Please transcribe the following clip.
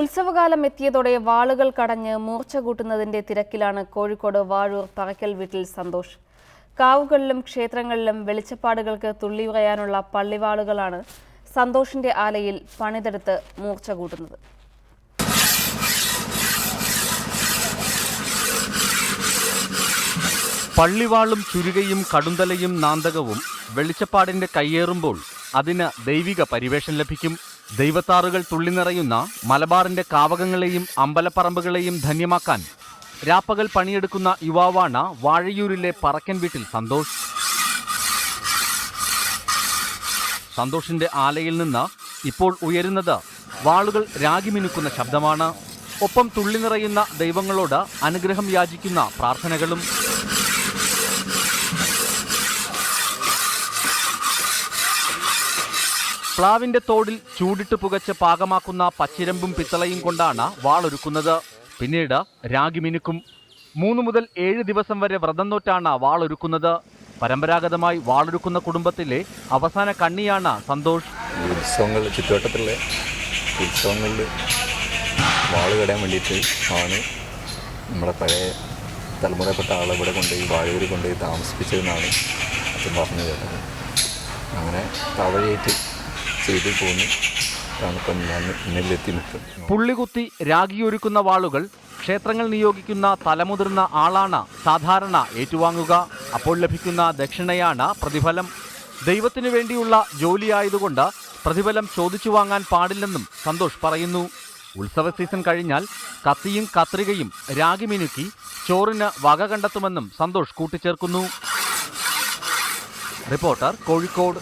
ഉത്സവകാലം എത്തിയതോടെ വാളുകൾ കടഞ്ഞ് മൂർച്ച കൂട്ടുന്നതിന്റെ തിരക്കിലാണ് കോഴിക്കോട് വാഴൂർ പറക്കൽ വീട്ടിൽ സന്തോഷ്. കാവുകളിലും ക്ഷേത്രങ്ങളിലും വെളിച്ചപ്പാടുകൾക്ക് തുള്ളിയുറയാനുള്ള പള്ളിവാളുകളാണ് സന്തോഷിന്റെ ആലയിൽ പണിതെടുത്ത് മൂർച്ച കൂട്ടുന്നത്. പള്ളിവാളും ചുരുകയും കടുന്തലയും നാന്തകവും വെളിച്ചപ്പാടിന്റെ കയ്യേറുമ്പോൾ അതിന് ദൈവിക പരിവേഷം ലഭിക്കും. ദൈവത്താറുകൾ തുള്ളിനിറയുന്ന മലബാറിന്റെ കാവകങ്ങളെയും അമ്പലപ്പറമ്പുകളെയും ധന്യമാക്കാൻ രാപ്പകൽ പണിയെടുക്കുന്ന യുവാവാണ് വാഴയൂരിലെ പറക്കൻ വീട്ടിൽ സന്തോഷ്. സന്തോഷിന്റെ ആലയിൽ നിന്ന് ഇപ്പോൾ ഉയരുന്നത് വാളുകൾ രാഗിമിനുക്കുന്ന ശബ്ദമാണ്. ഒപ്പം തുള്ളി നിറയുന്ന ദൈവങ്ങളോട് അനുഗ്രഹം യാചിക്കുന്ന പ്രാർത്ഥനകളും. പ്ലാവിന്റെ തോടിൽ ചൂടിട്ട് പുകച്ച് പാകമാക്കുന്ന പച്ചിരമ്പും പിത്തളയും കൊണ്ടാണ് വാളൊരുക്കുന്നത് പിന്നീട് രാഗി മിനുക്കും. മൂന്ന് മുതൽ ഏഴ് ദിവസം വരെ വ്രതം നോറ്റാണ് വാളൊരുക്കുന്നത് പരമ്പരാഗതമായി വാളൊരുക്കുന്ന കുടുംബത്തിലെ അവസാന കണ്ണിയാണ് സന്തോഷ്. ഉത്സവങ്ങളിൽ ചുറ്റുവട്ടത്തുള്ള ഉത്സവങ്ങളിൽ വാൾ കടയാൻ വേണ്ടിയിട്ട് ആണ് നമ്മുടെ പഴയ തലമുറപ്പെട്ട ആളെ ഇവിടെ കൊണ്ടുപോയി വാഴൂർ കൊണ്ടുപോയി താമസിപ്പിച്ചതെന്നാണ് അച്ഛൻ പറഞ്ഞു കേട്ടത്. അങ്ങനെ തവഴയായിട്ട് ചെയ്തു പോന്നു. പുള്ളികുത്തി രാഗിയൊരുക്കുന്ന വാളുകൾ ക്ഷേത്രങ്ങൾ നിയോഗിക്കുന്ന തലമുതിർന്ന ആളാണ് സാധാരണ ഏറ്റുവാങ്ങുക. അപ്പോൾ ലഭിക്കുന്ന ദക്ഷിണയാണ് പ്രതിഫലം. ദൈവത്തിനു വേണ്ടിയുള്ള ജോലിയായതുകൊണ്ട് പ്രതിഫലം ചോദിച്ചു വാങ്ങാൻ പാടില്ലെന്നും സന്തോഷ് പറയുന്നു. ഉത്സവ സീസൺ കഴിഞ്ഞാൽ കത്തിയും കത്രികയും രാഗി മിനുക്കി ചോറിന് വക കണ്ടെത്തുമെന്നും സന്തോഷ് കൂട്ടിച്ചേർക്കുന്നു. റിപ്പോർട്ടർ കോഴിക്കോട്.